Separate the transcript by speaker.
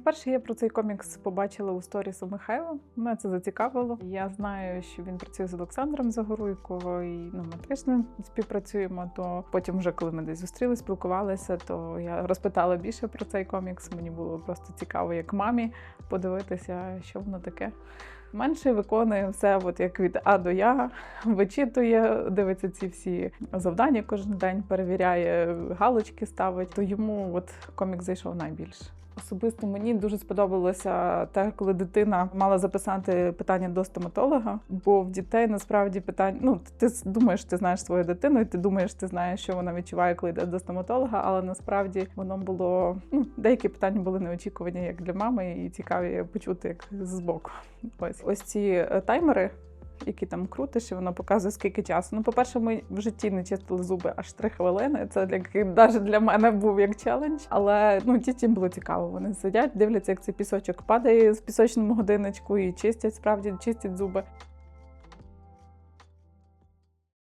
Speaker 1: вперше я про цей комікс побачила у сторіс у Михайла. Мене це зацікавило. Я знаю, що він працює з Олександром Загоруйко, і ну, ми теж ним співпрацюємо. То потім, вже коли ми десь зустрілися, спілкувалися, то я розпитала більше про цей комікс. Мені було просто цікаво, як мамі, подивитися, що воно таке. Менший виконує все, от як від А до Я, вичитує, дивиться ці всі завдання кожен день, перевіряє, галочки ставить. То йому от комік зайшов найбільше. Особисто мені дуже сподобалося те, коли дитина мала записати питання до стоматолога, бо в дітей насправді питання. Ну ти думаєш, ти знаєш свою дитину, і ти думаєш, ти знаєш, що вона відчуває, коли йде до стоматолога, але насправді воно було ну деякі питання були неочікувані як для мами, і цікаві почути як збоку. Ось ось ці е, таймери. Які там крутиш, і воно показує скільки часу. Ну, по-перше, ми в житті не чистили зуби аж три хвилини. Це навіть для мене був як челендж. Але ну дітям було цікаво. Вони сидять, дивляться, як цей пісочок падає з пісочному годиночку і чистять, справді чистять зуби.